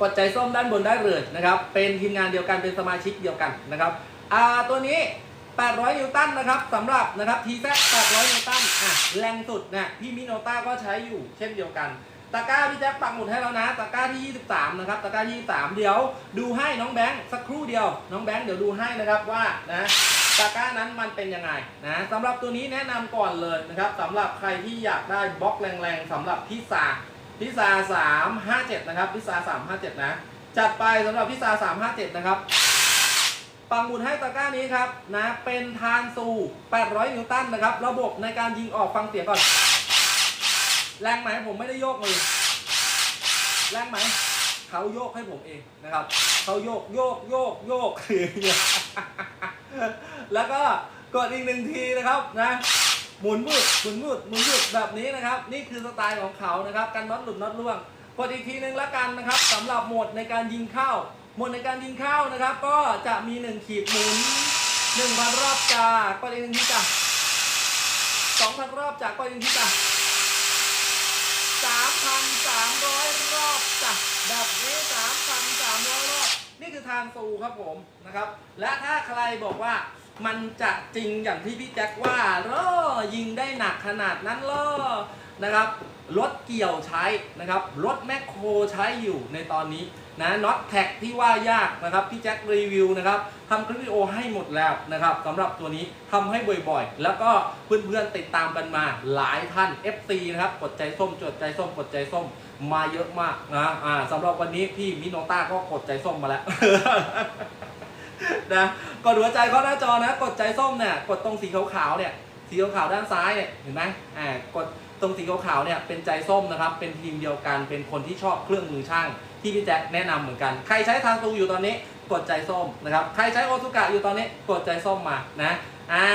กดใจส้มด้านบนได้เลยนะครับ เป็นทีมงานเดียวกันเป็นสมาชิกเดียวกันนะครับอ่าตัวนี้ 800 นิวตันนะครับสำหรับนะครับทีแซ800 นิวตันอะแรงสุดเนี่ยพี่มิโนต้าก็ใช้อยู่เช่นเดียวกันตะกร้าพี่แจ็คปักหมุดให้แล้วนะตะกร้าที่ 23 นะครับตะกร้าที่ 23 เดี๋ยวดูให้น้องแบงค์สักครู่เดียว น้องแบงค์เดี๋ยวดูให้นะครับว่านะตะกร้านั้นมันเป็นยังไงนะสำหรับตัวนี้แนะนำก่อนเลยนะครับสำหรับใครที่อยากได้บล็อกแรงๆสำหรับพิซา พิซซ่า357นะครับพิซซ่า357นะ จัดไปสำหรับพิซซ่า357นะครับปังหมุดให้ตะกร้านี้ครับนะเป็นทานซู800 นิวตันนะครับ ระบบในการยิงออกฟังเสียงก่อน แรงไหมผมไม่ได้โยกมือ แรงไหมเขาโยกให้ผมเองนะครับเขาโยกโยกโยกโยกแล้วก็กดอีกหนึ่งทีนะครับนะ หมุนบุดหมุนบุดหมุนบุดแบบนี้นะครับ นี่คือสไตล์ของเขานะครับการน็อตหลุดน็อตร่วงกดอีกทีหนึ่งล้วกันนะครับสำหรับโหมดในการยิงเข้าโหมดในการยิงเข้านะครับ ก็จะมีหนึ่งขีดหมุนหนึ่งพันรอบจากกดอีกหนึ่งทีจ้ะสองพันรอบจากกดอีกหนึ่งทีจ้ะ3,300รอบจ้ะแบบนี้3,300รอบนี่คือทางซูครับผมนะครับ และถ้าใครบอกว่า มันจะจริงอย่างที่พี่แจ็คว่าเหรอยิงได้หนักขนาดนั้นเหรอนะครับรถเกี่ยวใช้นะครับรถแมคโครใช้อยู่ในตอนนี้นะน็อตแท็กที่ว่ายากนะครับพี่แจ็ครีวิวนะครับทำคลิปวิดีโอให้หมดแล้วนะครับสำหรับตัวนี้ทำให้บ่อยๆ แล้วก็เพื่อนๆติดตามกันมาหลายท่าน FC นะครับกดใจส้มจดใจส้มกดใจส้มมาเยอะมากนะอ่าสำหรับวันนี้พี่มิโนต้าก็กดใจส้มมาแล้วนะ กดหัวใจเข้าหน้าจอนะ กดใจส้มเนี่ย กดตรงสีขาวๆเนี่ย สีขาวๆด้านซ้ายเนี่ย เห็นไหมอ่า กดตรงสีขาวๆเนี่ย เป็นใจส้มนะครับ เป็นทีมเดียวกัน เป็นคนที่ชอบเครื่องมือช่าง ที่พี่แจ็คแนะนำเหมือนกัน ใครใช้ทางตูอยู่ตอนนี้ กดใจส้มนะครับ ใครใช้โอซุกะอยู่ตอนนี้ กดใจส้มมา นะ อ่า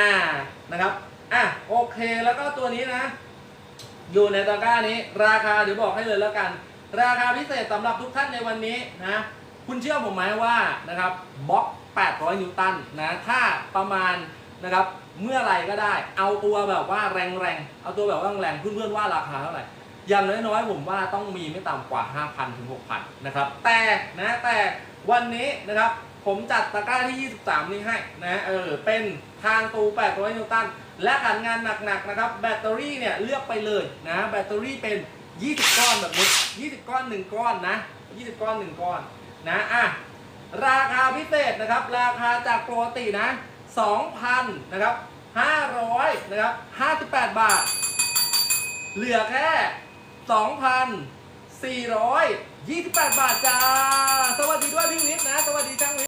นะครับ อะ โอเค แล้วก็ตัวนี้นะ อยู่ในตะกร้านี้ ราคาเดี๋ยวบอกให้เลยแล้วกัน ราคาพิเศษสำหรับทุกท่านในวันนี้นะ คุณเชื่อผมไหมว่านะครับบล็อก 800 นิวตันนะถ้าประมาณนะครับเมื่อไรก็ได้ เอาตัวแบบว่าแรงๆ เอาตัวแบบว่าแรงเพื่อนๆว่าราคาเท่าไหร่อย่างน้อยๆ ผมว่าต้องมีไม่ต่ำกว่า 5,000 ถึง 6,000 นะครับ แต่นะแต่วันนี้นะครับผมจัดตะกร้าที่ 23 นี้ให้นะเออเป็นทางตู 800 นิวตัน และขันงานหนักๆนะครับแบตเตอรี่เนี่ยเลือกไปเลยนะแบตเตอรี่เป็น 20 ก้อนแบบนี้ 20 ก้อน 1 ก้อนนะ 20 ก้อน 1 ก้อน นะอะราคาพิเศษนะครับ ราคาจากปกตินะ2,000นะครับ500นะครับ58 บาท เหลือแค่ 2,428 บาทจ้า สวัสดีด้วยพี่วิทย์นะ สวัสดีช่างวิท